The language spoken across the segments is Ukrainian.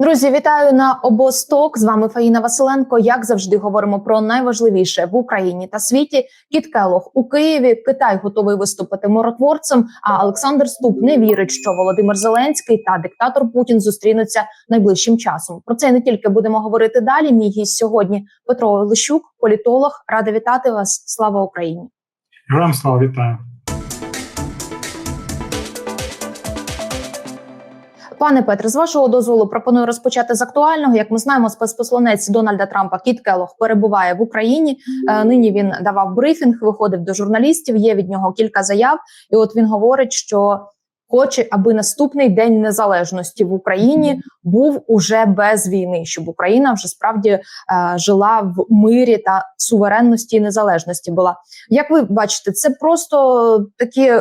Друзі, вітаю на обосток. З вами Фаїна Василенко. Як завжди, говоримо про найважливіше в Україні та світі. Кіт Келох у Києві. Китай готовий виступити миротворцем. А Олександр Ступ не вірить, що Володимир Зеленський та диктатор Путін зустрінуться найближчим часом. Про це не тільки будемо говорити далі. Мій гість сьогодні Петро Лищук, політолог. Рада вітати вас. Слава Україні! Героям слава вітаю. Пане Петре, з вашого дозволу пропоную розпочати з актуального. Як ми знаємо, спецпосланець Дональда Трампа Кіт Келох перебуває в Україні. Е, нині він давав брифінг, виходив до журналістів. Є від нього кілька заяв, і от він говорить, що хоче, аби наступний день незалежності в Україні був уже без війни, щоб Україна вже справді е, жила в мирі та суверенності і незалежності. Була як ви бачите, це просто такі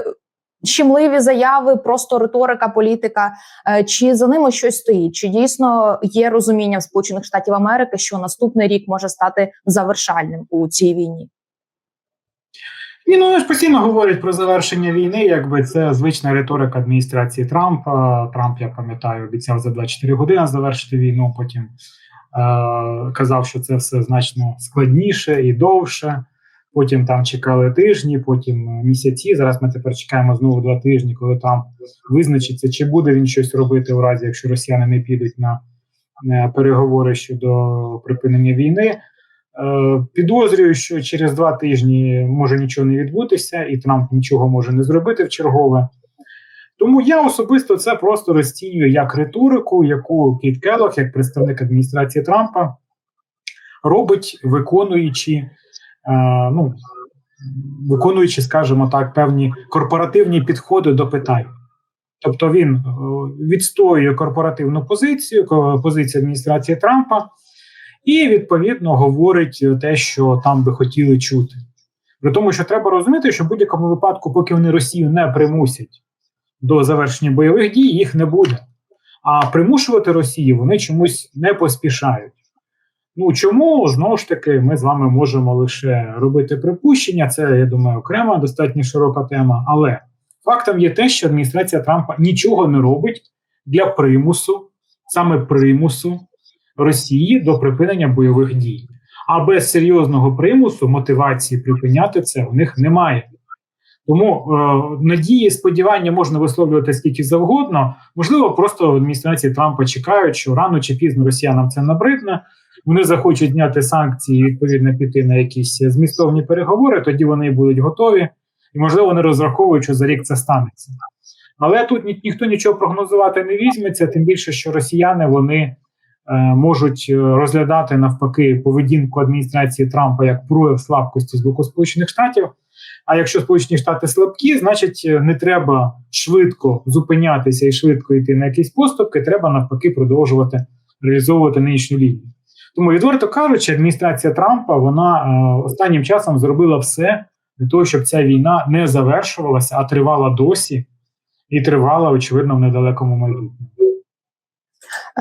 щемливі заяви, просто риторика, політика. Е, Чи за ними щось стоїть? Чи дійсно є розуміння в Сполучених Штатів Америки, що наступний рік може стати завершальним у цій війні? Ні, ну ж постійно говорять про завершення війни, якби це звична риторика адміністрації Трампа. Трамп, я пам'ятаю, обіцяв за 24 години завершити війну. Потім е- казав, що це все значно складніше і довше. Потім там чекали тижні, потім місяці. Зараз ми тепер чекаємо знову два тижні, коли там визначиться, чи буде він щось робити у разі, якщо росіяни не підуть на е, переговори щодо припинення війни. Е, Підозрюю, що через два тижні може нічого не відбутися, і Трамп нічого може не зробити в чергове. Тому я особисто це просто розцінюю як риторику, яку Кіт Келлох, як представник адміністрації Трампа, робить, виконуючи, е, ну, виконуючи, скажімо так, певні корпоративні підходи до питань. Тобто він е, відстоює корпоративну позицію, позицію адміністрації Трампа, і відповідно говорить те, що там би хотіли чути. При тому, що треба розуміти, що в будь-якому випадку, поки вони Росію не примусять до завершення бойових дій, їх не буде. А примушувати Росію вони чомусь не поспішають. Ну чому знову ж таки ми з вами можемо лише робити припущення? Це я думаю, окрема достатньо широка тема. Але фактом є те, що адміністрація Трампа нічого не робить для примусу, саме примусу Росії до припинення бойових дій. А без серйозного примусу мотивації припиняти це у них немає. Тому е, надії, сподівання можна висловлювати скільки завгодно. Можливо, просто в адміністрації Трампа чекають, що рано чи пізно росіянам це набридне. Вони захочуть зняти санкції, відповідно піти на якісь змістовні переговори. Тоді вони будуть готові, і можливо вони розраховують, що за рік це станеться. Але тут ні, ніхто нічого прогнозувати не візьметься, тим більше, що росіяни вони е, можуть е, розглядати навпаки поведінку адміністрації Трампа як прояв слабкості з боку Сполучених Штатів. А якщо Сполучені Штати слабкі, значить е, не треба швидко зупинятися і швидко йти на якісь поступки. Треба навпаки продовжувати реалізовувати нинішню лінію. Тому, відверто кажучи, адміністрація Трампа вона е, останнім часом зробила все для того, щоб ця війна не завершувалася, а тривала досі і тривала, очевидно, в недалекому майбутньому.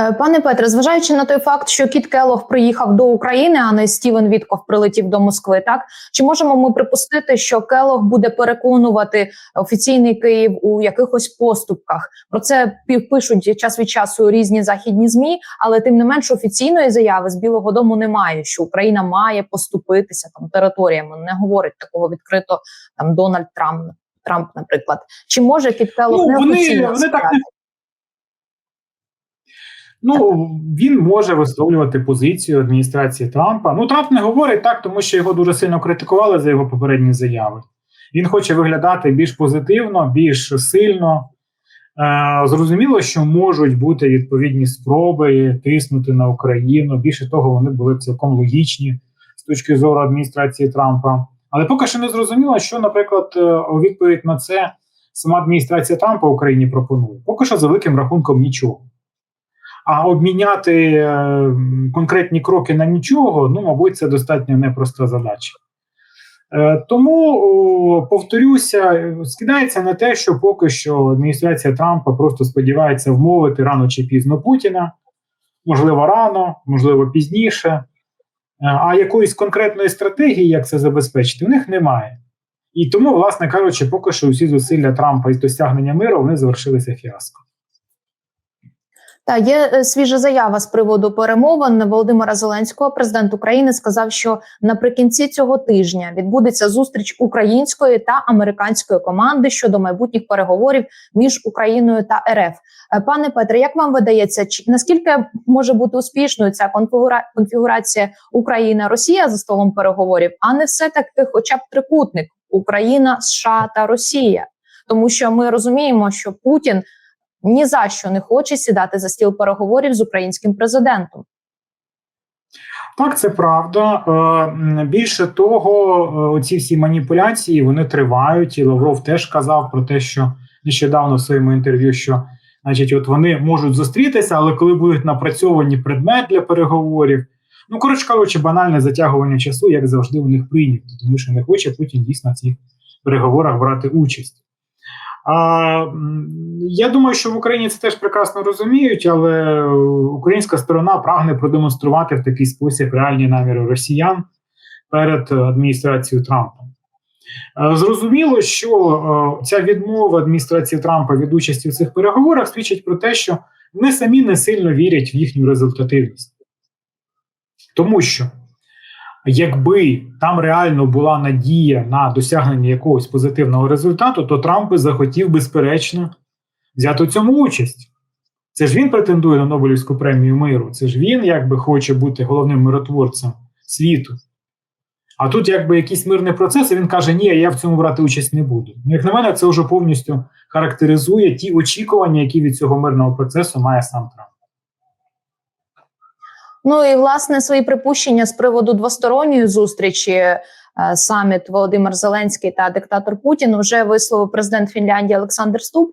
Е, Пане Петре, зважаючи на той факт, що Кіт Келох приїхав до України, а не Стівен Вітков прилетів до Москви, так чи можемо ми припустити, що Келох буде переконувати офіційний Київ у якихось поступках? Про це пишуть час від часу різні західні змі, але тим не менш офіційної заяви з Білого Дому немає, що Україна має поступитися там територіями. Не говорить такого відкрито там Дональд Трамп, Трамп, наприклад. Чи може Кіт Келох Ну, не вони- вони так не Ну він може висловлювати позицію адміністрації Трампа. Ну Трамп не говорить так, тому що його дуже сильно критикували за його попередні заяви. Він хоче виглядати більш позитивно, більш сильно. Е, зрозуміло, що можуть бути відповідні спроби тиснути на Україну. Більше того, вони були цілком логічні з точки зору адміністрації Трампа. Але поки що не зрозуміло, що, наприклад, е, у відповідь на це сама адміністрація Трампа Україні пропонує. Поки що за великим рахунком нічого. А обміняти е, конкретні кроки на нічого, ну, мабуть, це достатньо непроста задача. Е, тому, повторюся, е, скидається на те, що поки що адміністрація Трампа просто сподівається вмовити рано чи пізно Путіна, можливо, рано, можливо, пізніше. А якоїсь конкретної стратегії, як це забезпечити, у них немає. І тому, власне кажучи, поки що усі зусилля Трампа із досягнення миру вони завершилися фіаско. Та є е, свіжа заява з приводу перемовин Володимира Зеленського. Президент України сказав, що наприкінці цього тижня відбудеться зустріч української та американської команди щодо майбутніх переговорів між Україною та РФ. Е, Пане Петре, як вам видається, чи наскільки може бути успішною ця конфігура- конфігурація Україна Росія за столом переговорів, а не все таки, хоча б трикутник Україна, США та Росія, тому що ми розуміємо, що Путін ні за що не хоче сідати за стіл переговорів з українським президентом. Так, це правда. Е, Більше того, ці всі маніпуляції вони тривають. І Лавров теж казав про те, що нещодавно в своєму інтерв'ю, що значить, от вони можуть зустрітися, але коли будуть напрацьовані предмет для переговорів. Ну, коротше кажучи, банальне затягування часу, як завжди, у них прийнято, тому що не хоче Путін дійсно в цих переговорах брати участь. А, я думаю, що в Україні це теж прекрасно розуміють, але українська сторона прагне продемонструвати в такий спосіб реальні наміри росіян перед адміністрацією Трампа. Е, Зрозуміло, що е, ця відмова адміністрації Трампа від участі в цих переговорах свідчить про те, що вони самі не сильно вірять в їхню результативність. Тому що якби там реально була надія на досягнення якогось позитивного результату, то Трамп би захотів безперечно взяти в цьому участь. Це ж він претендує на Нобелівську премію миру. Це ж він якби хоче бути головним миротворцем світу. А тут, якби якийсь мирний процес, і він каже: Ні, я в цьому брати участь не буду. Ну, Як на мене, це вже повністю характеризує ті очікування, які від цього мирного процесу має сам Трамп. Ну і власне свої припущення з приводу двосторонньої зустрічі. е, Саміт Володимир Зеленський та диктатор Путін вже висловив президент Фінляндії Олександр Ступ.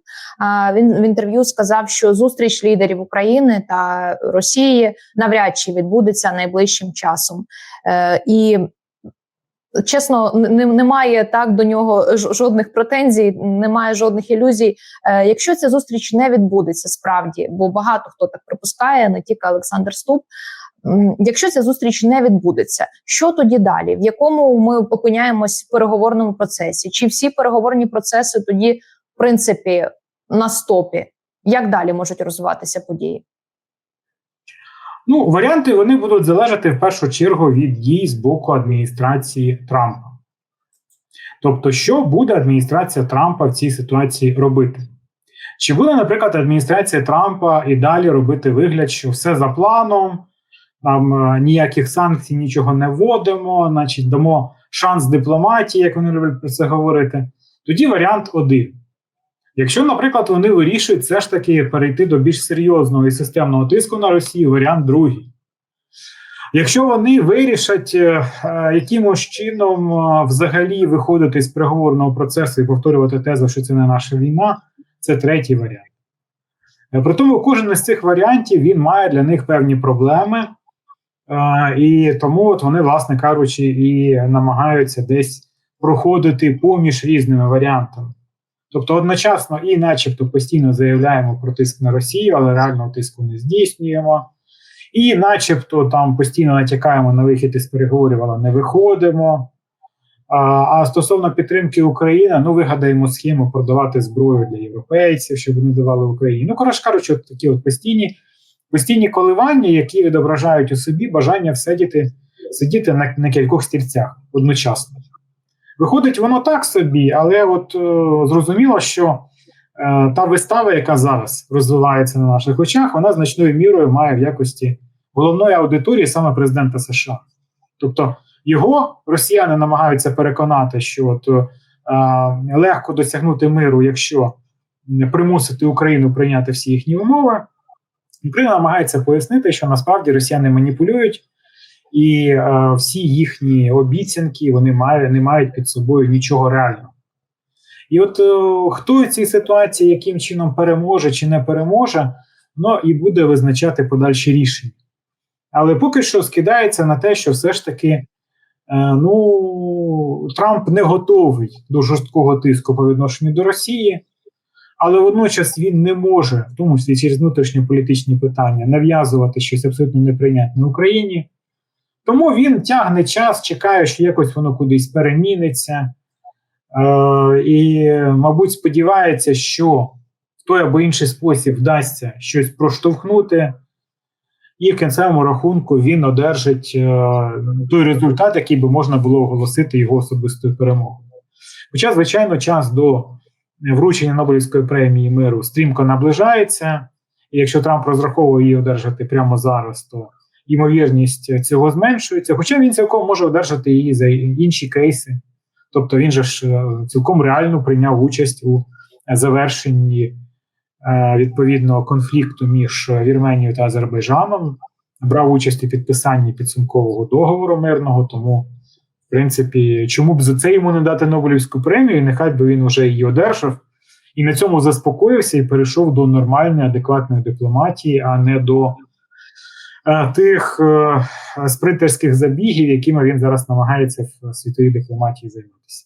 Він в інтерв'ю сказав, що зустріч лідерів України та Росії навряд чи відбудеться найближчим часом. Е, І чесно, немає так до нього жодних претензій, немає жодних ілюзій. Е, Якщо ця зустріч не відбудеться справді, бо багато хто так припускає, не тільки Олександр Ступ. Якщо ця зустріч не відбудеться, що тоді далі? В якому ми опиняємось в переговорному процесі? Чи всі переговорні процеси тоді, в принципі, на стопі? Як далі можуть розвиватися події? Ну, варіанти вони будуть залежати в першу чергу від дій з боку адміністрації Трампа. Тобто, що буде адміністрація Трампа в цій ситуації робити? Чи буде, наприклад, адміністрація Трампа і далі робити вигляд, що все за планом, там е, ніяких санкцій, нічого не вводимо, значить, дамо шанс дипломатії, як вони люблять про це говорити? Тоді варіант один. Якщо, наприклад, вони вирішують все ж таки перейти до більш серйозного і системного тиску на Росію, варіант другий. Якщо вони вирішать е, е, якимось чином е, взагалі виходити з переговорного процесу і повторювати тезу, що це не наша війна, це третій варіант. При тому кожен із цих варіантів він має для них певні проблеми, і тому от вони, власне кажучи, і намагаються десь проходити поміж різними варіантами. Тобто одночасно і, начебто, постійно заявляємо про тиск на Росію, але реального тиску не здійснюємо. І, начебто, там постійно натякаємо на вихід із переговорів, але не виходимо. А, а стосовно підтримки України, ну вигадаємо схему продавати зброю для європейців, щоб вони давали Україні. Ну, коротше кажучи, от такі от постійні, постійні коливання, які відображають у собі бажання всидіти, сидіти на, на кількох стільцях одночасно. Виходить, воно так собі, але от е, зрозуміло, що е, та вистава, яка зараз розвивається на наших очах, вона значною мірою має в якості головної аудиторії саме президента США. Тобто його росіяни намагаються переконати, що от, е, легко досягнути миру, якщо примусити Україну прийняти всі їхні умови. Україна намагається пояснити, що насправді росіяни маніпулюють. І е, всі їхні обіцянки вони мають, не мають під собою нічого реального. І от е, хто в цій ситуації яким чином переможе чи не переможе, ну і буде визначати подальші рішення. Але поки що скидається на те, що все ж таки е, ну, Трамп не готовий до жорсткого тиску по відношенню до Росії, але водночас він не може, в тому числі через внутрішньополітичні питання, нав'язувати щось абсолютно неприйнятне Україні. Тому він тягне час, чекає, що якось воно кудись переміниться. Е, і, мабуть, сподівається, що в той або інший спосіб вдасться щось проштовхнути, і в кінцевому рахунку він одержить е, той результат, який би можна було оголосити його особистою перемогою. Хоча, звичайно, час до вручення Нобелівської премії миру стрімко наближається, і якщо Трамп розраховує її одержати прямо зараз, то ймовірність цього зменшується. Хоча він цілком може одержати її за інші кейси. Тобто він же ж е, цілком реально прийняв участь у завершенні е, відповідного конфлікту між Вірменією та Азербайджаном, брав участь у підписанні підсумкового договору мирного. Тому, в принципі, чому б за це йому не дати Нобелівську премію? Нехай би він вже її одержав і на цьому заспокоївся і перейшов до нормальної, адекватної дипломатії, а не до тих е, спринтерських забігів, якими він зараз намагається в світовій дипломатії займатися.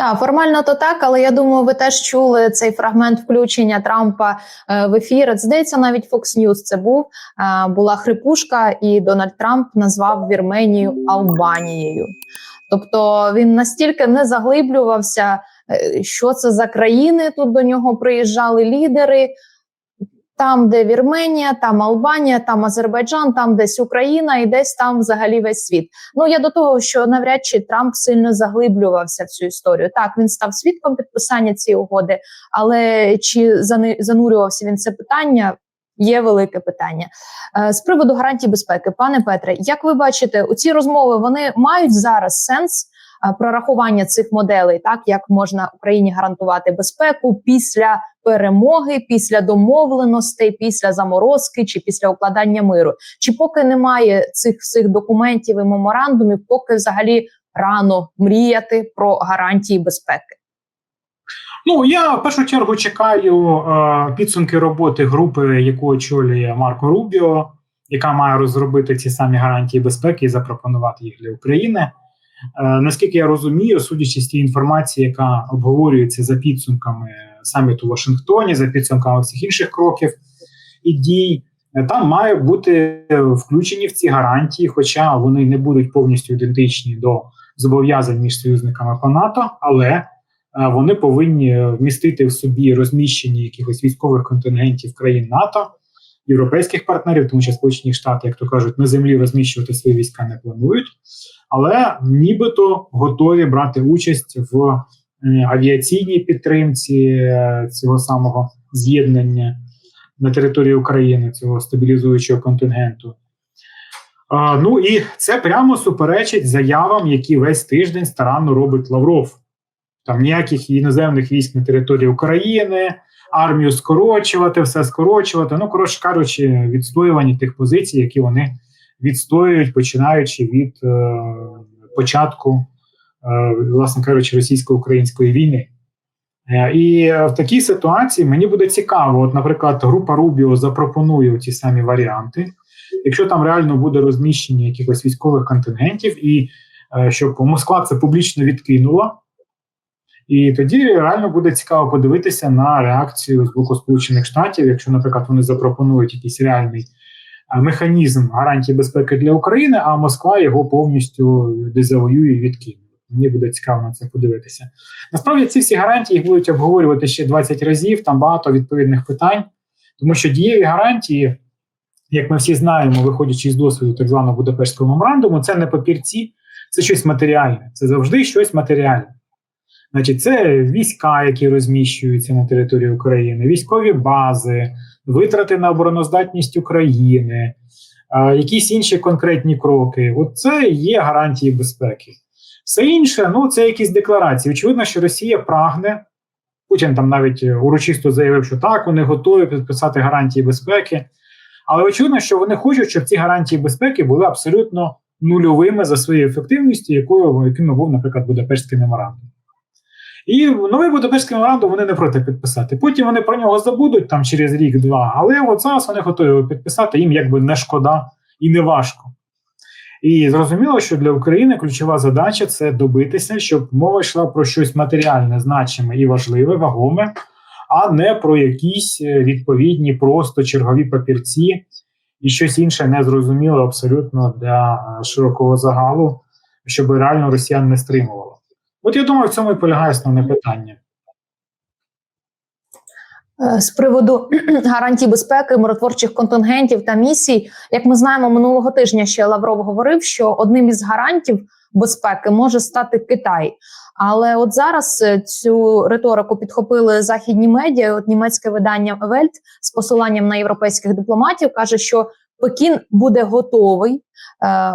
Так, формально то так, але я думаю, ви теж чули цей фрагмент включення Трампа е, в ефір. Здається, навіть Fox News це був. Е, була хрипушка, і Дональд Трамп назвав Вірменію Албанією. Тобто він настільки не заглиблювався, е, що це за країни. Тут до нього приїжджали лідери. Там, де Вірменія, там Албанія, там Азербайджан, там десь Україна і десь там взагалі весь світ. Ну я до того, що навряд чи Трамп сильно заглиблювався в цю історію. Так, він став свідком підписання цієї угоди, але чи занурювався він це питання? Є велике питання Е, з приводу гарантій безпеки, пане Петре. Як ви бачите, у ці розмови вони мають зараз сенс прорахування цих моделей, так як можна Україні гарантувати безпеку після перемоги, після домовленостей, після заморозки чи після укладання миру? Чи поки немає цих всіх документів і меморандумів, поки взагалі рано мріяти про гарантії безпеки? Ну я в першу чергу чекаю е, підсумки роботи групи, яку очолює Марко Рубіо, яка має розробити ці самі гарантії безпеки і запропонувати їх для України. Е, наскільки я розумію, судячи з тієї інформації, яка обговорюється за підсумками саміту в Вашингтоні, за підсумками всіх інших кроків і дій, е, там має бути включені в ці гарантії, хоча вони не будуть повністю ідентичні до зобов'язань між союзниками по НАТО, але е, вони повинні вмістити в собі розміщення якихось військових контингентів країн НАТО, європейських партнерів, тому що Сполучені Штати, як то кажуть, на землі розміщувати свої війська не планують, але нібито готові брати участь в е, авіаційній підтримці е, цього самого з'єднання на території України, цього стабілізуючого контингенту. Ну і це прямо суперечить заявам, які весь тиждень старанно робить Лавров. Там ніяких іноземних військ на території України, армію скорочувати, все скорочувати. Ну, коротше кажучи, відстоювання тих позицій, які вони відстоюють, починаючи від е, початку, е, власне кажучи, російсько-української війни. Е, І в такій ситуації мені буде цікаво, от, наприклад, група Рубіо запропонує ті самі варіанти. Якщо там реально буде розміщення якихось військових контингентів, і е, щоб Москва це публічно відкинула, і тоді реально буде цікаво подивитися на реакцію з боку Сполучених Штатів, якщо, наприклад, вони запропонують якийсь реальний механізм гарантії безпеки для України, а Москва його повністю дезавоює і відкине. Мені буде цікаво на це подивитися. Насправді ці всі гарантії їх будуть обговорювати ще 20 разів. Там багато відповідних питань, тому що дієві гарантії, як ми всі знаємо, виходячи з досвіду так званого Будапештського меморандуму, це не папірці, це щось матеріальне. Це завжди щось матеріальне. Значить, це війська, які розміщуються на території України, військові бази, витрати на обороноздатність України, а, якісь інші конкретні кроки. От це є гарантії безпеки. Все інше, ну це якісь декларації. Очевидно, що Росія прагне. Путін там навіть урочисто заявив, що так, вони готові підписати гарантії безпеки. Але очевидно, що вони хочуть, щоб ці гарантії безпеки були абсолютно нульовими за своєю ефективністю, якою якими був, наприклад, Будапештський меморандум. І новий Будапештський меморандум вони не проти підписати. Потім вони про нього забудуть там через рік-два, але от зараз вони готові його підписати, їм якби не шкода і не важко. І зрозуміло, що для України ключова задача це добитися, щоб мова йшла про щось матеріальне, значиме і важливе, вагоме, а не про якісь е, відповідні просто чергові папірці і щось інше незрозуміле абсолютно для е, широкого загалу, щоб реально росіян не стримувало. От я думаю, в цьому і полягає основне питання. Е, З приводу гарантій безпеки, миротворчих контингентів та місій, як ми знаємо, минулого тижня ще Лавров говорив, що одним із гарантів безпеки може стати Китай. Але от зараз е, цю риторику підхопили західні медіа. От німецьке видання Вельт з посиланням на європейських дипломатів каже, що Пекін буде готовий е,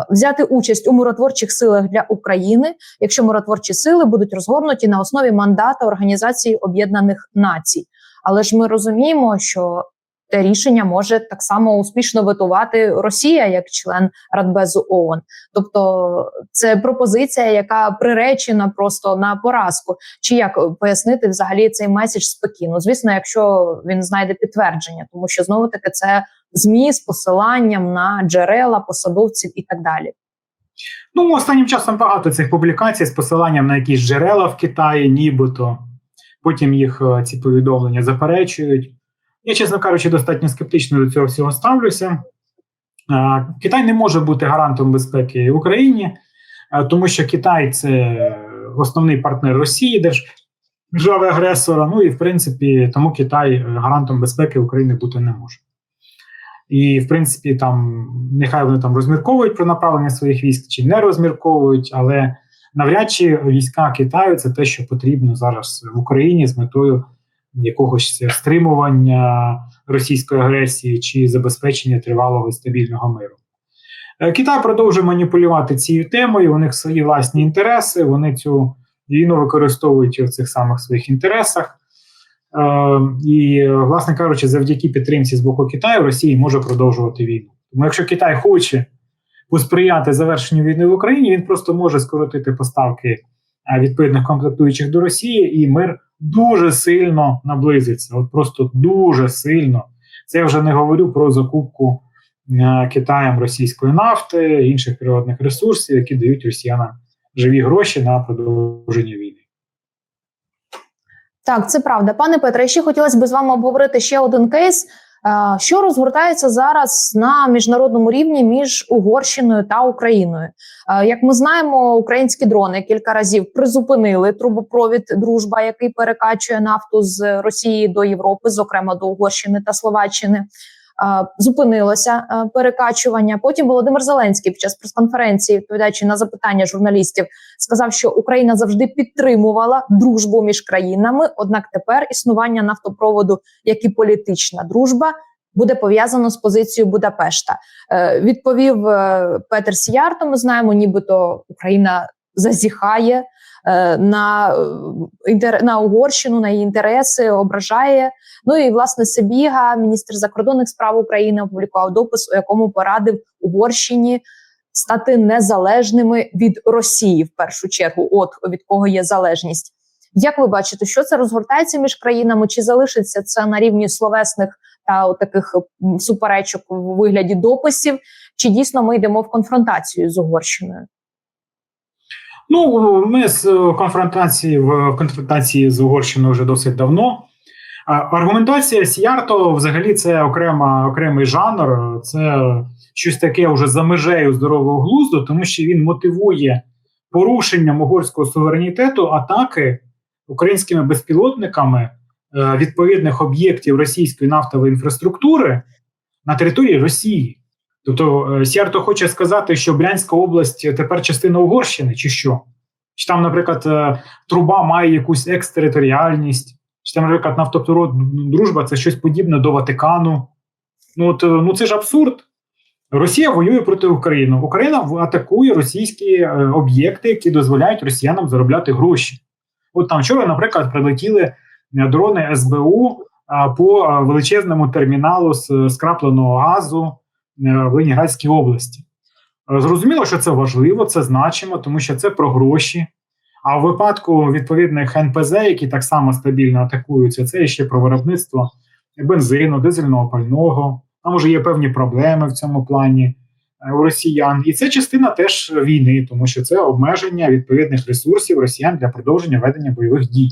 взяти участь у миротворчих силах для України, якщо миротворчі сили будуть розгорнуті на основі мандата Організації Об'єднаних Націй. Але ж ми розуміємо, що те рішення може так само успішно витувати Росія як член Радбезу ООН. Тобто це пропозиція, яка приречена просто на поразку. Чи як пояснити взагалі цей меседж з Пекіну? Звісно, якщо він знайде підтвердження, тому що знову таки це змі з посиланням на джерела посадовців і так далі. Ну, останнім часом багато цих публікацій з посиланням на якісь джерела в Китаї, нібито. Потім їх е, ці повідомлення заперечують. Я, чесно кажучи, достатньо скептично до цього всього ставлюся. Е, Китай не може бути гарантом безпеки Україні, е, тому що Китай це основний партнер Росії, держ- держави-агресора. Ну і в принципі, тому Китай гарантом безпеки України бути не може. І, в принципі, там нехай вони там розмірковують про направлення своїх військ чи не розмірковують, але навряд чи війська Китаю це те, що потрібно зараз в Україні з метою якогось стримування російської агресії чи забезпечення тривалого і стабільного миру. Е, Китай продовжує маніпулювати цією темою. У них свої власні інтереси. Вони цю війну використовують в цих самих своїх інтересах. Е, і, власне кажучи, завдяки підтримці з боку Китаю Росія може продовжувати війну. Тому якщо Китай хоче посприяти завершенню війни в Україні, він просто може скоротити поставки е, відповідних комплектуючих до Росії, і мир дуже сильно наблизиться. От просто дуже сильно. Це я вже не говорю про закупку е, Китаєм російської нафти, інших природних ресурсів, які дають росіянам живі гроші на продовження війни. Так, це правда, пане Петре. Ще хотілося б з вами обговорити ще один кейс, е, що розгортається зараз на міжнародному рівні між Угорщиною та Україною. Е, Як ми знаємо, українські дрони кілька разів призупинили трубопровід дружба, який перекачує нафту з Росії до Європи, зокрема до Угорщини та Словаччини. Зупинилося е, перекачування. Потім Володимир Зеленський під час прес-конференції, відповідаючи на запитання журналістів, сказав, що Україна завжди підтримувала дружбу між країнами. Однак тепер існування нафтопроводу, як і політична дружба, буде пов'язано з позицією Будапешта. Е, відповів е, Петер Сіярто. Ми знаємо, нібито Україна зазіхає на, е, на Угорщину, на її інтереси, ображає. Ну і власне Себіга, міністр закордонних справ України, опублікував допис, у якому порадив Угорщині стати незалежними від Росії в першу чергу. От від кого є залежність. Як ви бачите, що це розгортається між країнами? Чи залишиться це на рівні словесних та таких суперечок у вигляді дописів? Чи дійсно ми йдемо в конфронтацію з Угорщиною? Ну, ми з е, конфронтації в конфронтації з Угорщиною вже досить давно. Аргументація Сіярто взагалі це окрема, окремий жанр, це щось таке вже за межею здорового глузду, тому що він мотивує порушенням угорського суверенітету атаки українськими безпілотниками е, відповідних об'єктів російської нафтової інфраструктури на території Росії. Тобто е, Сіарто хоче сказати, що Брянська область тепер частина Угорщини, чи що? Чи там, наприклад, е, труба має якусь екстериторіальність, чи там, наприклад, нафтопровод дружба це щось подібне до Ватикану. Ну, от, е, ну це ж абсурд. Росія воює проти України. Україна атакує російські е, об'єкти, які дозволяють росіянам заробляти гроші. От там вчора, наприклад, прилетіли е, дрони СБУ по е, величезному терміналу з скрапленого газу е, в Леніградській області. Е, Зрозуміло, що це важливо, це значимо, тому що це про гроші. А в випадку відповідних НПЗ, які так само стабільно атакуються, це ще про виробництво бензину, дизельного пального. Там вже є певні проблеми в цьому плані е, у росіян. І це частина теж війни, тому що це обмеження відповідних ресурсів росіян для продовження ведення бойових дій.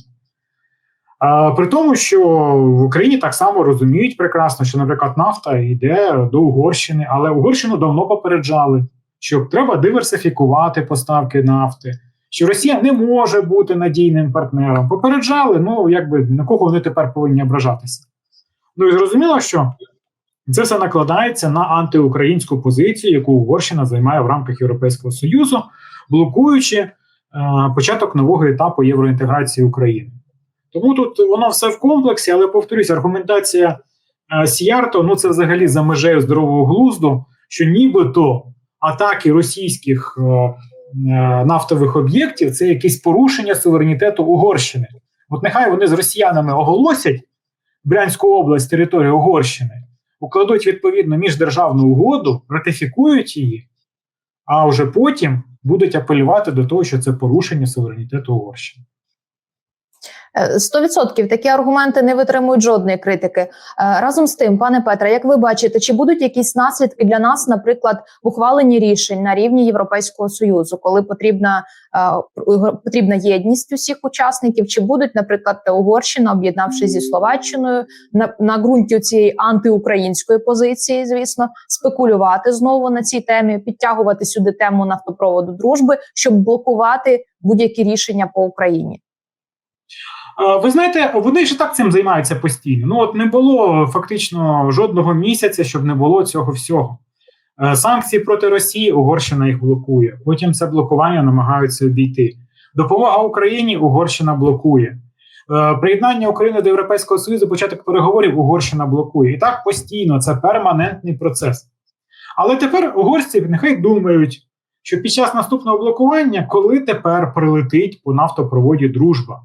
При тому, що в Україні так само розуміють прекрасно, що, наприклад, нафта йде до Угорщини, але Угорщину давно попереджали, що треба диверсифікувати поставки нафти, що Росія не може бути надійним партнером. Попереджали, ну якби на кого вони тепер повинні ображатися. Ну і зрозуміло, що це все накладається на антиукраїнську позицію, яку Угорщина займає в рамках Європейського Союзу, блокуючи е, початок нового етапу євроінтеграції України. Тому тут воно все в комплексі, але повторюсь, аргументація е, Сіярто ну це взагалі за межею здорового глузду, що нібито атаки російських е, е, нафтових об'єктів це якесь порушення суверенітету Угорщини. От нехай вони з росіянами оголосять Брянську область територію Угорщини, укладуть відповідно міждержавну угоду, ратифікують її, а вже потім будуть апелювати до того, що це порушення суверенітету Угорщини. Е, 100% такі аргументи не витримують жодної критики. Е, Разом з тим, пане Петре, як ви бачите, чи будуть якісь наслідки для нас, наприклад, в рішень на рівні Європейського союзу, коли потрібна е, потрібна єдність усіх учасників? Чи будуть, наприклад, Угорщина, об'єднавшись зі Словаччиною, на, на ґрунті цієї антиукраїнської позиції, звісно, спекулювати знову на цій темі, підтягувати сюди тему нафтопроводу дружби, щоб блокувати будь-які рішення по Україні? Ви знаєте, вони ж так цим займаються постійно. Ну от не було фактично жодного місяця, щоб не було цього всього. Е, Санкції проти Росії Угорщина їх блокує. Потім це блокування намагаються обійти. Допомога Україні Угорщина блокує. Е, Приєднання України до Європейського Союзу, початок переговорів Угорщина блокує. І так постійно це перманентний процес. Але тепер угорці нехай думають, що під час наступного блокування, коли тепер прилетить по нафтопроводі дружба.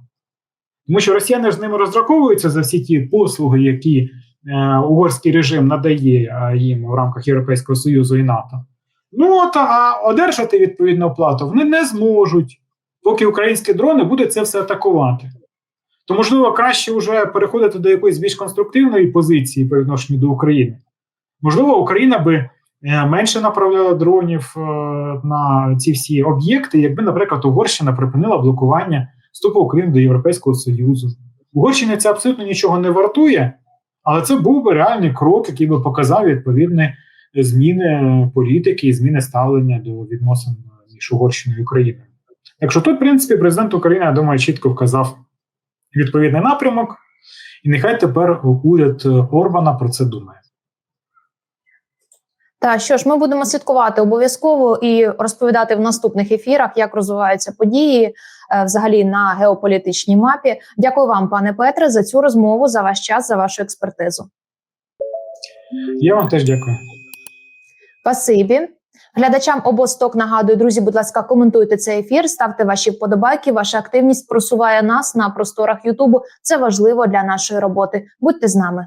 Тому що росіяни ж з ними розраховуються за всі ті послуги, які е, угорський режим надає е, їм в рамках Європейського Союзу і НАТО. Ну от а одержати відповідну оплату вони не зможуть, поки українські дрони будуть це все атакувати. То, можливо, краще вже переходити до якоїсь більш конструктивної позиції по відношенню до України. Можливо, Україна би е, менше направляла дронів е, на ці всі об'єкти, якби, наприклад, Угорщина припинила блокування вступу України до Європейського Союзу. Угорщині це абсолютно нічого не вартує, але це був би реальний крок, який би показав відповідні зміни політики і зміни ставлення до відносин між Угорщиною і Україною. Так що тут, в принципі, президент України, я думаю, чітко вказав відповідний напрямок, і нехай тепер уряд Орбана про це думає. Та що ж, ми будемо слідкувати обов'язково і розповідати в наступних ефірах, як розвиваються події е, взагалі на геополітичній мапі. Дякую вам, пане Петре, за цю розмову, за ваш час, за вашу експертизу. Я вам теж дякую. Спасибі. Глядачам обосток нагадую, друзі, будь ласка, коментуйте цей ефір, ставте ваші вподобайки. Ваша активність просуває нас на просторах Ютубу. Це важливо для нашої роботи. Будьте з нами.